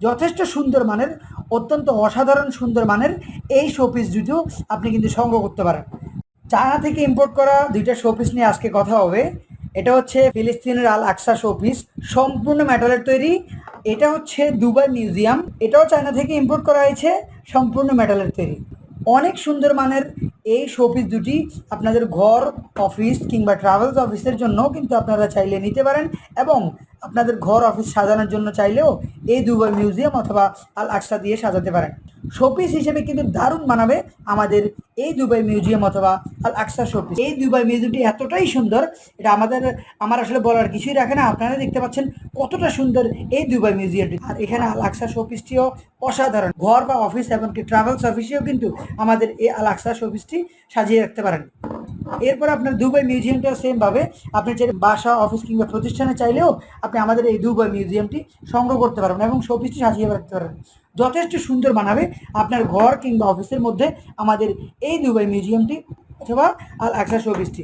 যথেষ্ট সুন্দর মানের, অত্যন্ত অসাধারণ সুন্দর মানের এই শোপিস দুটো আপনি কিন্তু সংগ্রহ করতে পারেন। চায়না থেকে ইম্পোর্ট করা দুইটা শোপিস নিয়ে আজকে কথা হবে। এটা হচ্ছে ফিলিস্তিনের আল আকসা শোপিস সম্পূর্ণ মেটালের তৈরি। এটা হচ্ছে দুবাই মিউজিয়াম এটাও চায়না থেকে ইম্পোর্ট করা হয়েছে, সম্পূর্ণ মেটালের তৈরি। অনেক সুন্দর মানের এই শোপিস দুটি আপনাদের ঘর অফিস কিংবা ট্রাভেলস অফিসের জন্য কিন্তু আপনারা চাইলে নিতে পারেন এবং আপনাদের ঘর অফিস সাজানোর জন্য চাইলেও এই দুবাই মিউজিয়াম অথবা আল আকসা দিয়ে সাজাতে পারেন। শোপিস হিসেবে কিন্তু দারুণ মানাবে আমাদের এই দুবাই মিউজিয়াম অথবা আল আকসা শোপিস এই দুবাই মিউজিয়ামটি এতটাই সুন্দর, এটা আমাদের, আমার আসলে বলার কিছুই রাখে না। আপনারা দেখতে পাচ্ছেন কতটা সুন্দর এই দুবাই মিউজিয়ামটি আর এখানে আল আকসা শোপিসটিও অসাধারণ। ঘর বা অফিস এমনকি ট্রাভেলস অফিসেও কিন্তু আমাদের এই আল আকসা শোপিসটি সাজিয়ে রাখতে পারেন। এরপর আপনার দুবাই মিউজিয়ামটা সেমভাবে। আপনি চাইলে বাসা, অফিস কিংবা প্রতিষ্ঠানে চাইলেও আপনি আমাদের এই দুবাই মিউজিয়ামটি সংগ্রহ করতে পারবেন এবং শোপিসটি সাজিয়ে রাখতে পারবেন। যথেষ্ট সুন্দর বানাবে আপনার ঘর কিংবা অফিসের মধ্যে আমাদের এই দুবাই মিউজিয়ামটি অথবা আল আকসা শোপিসটি।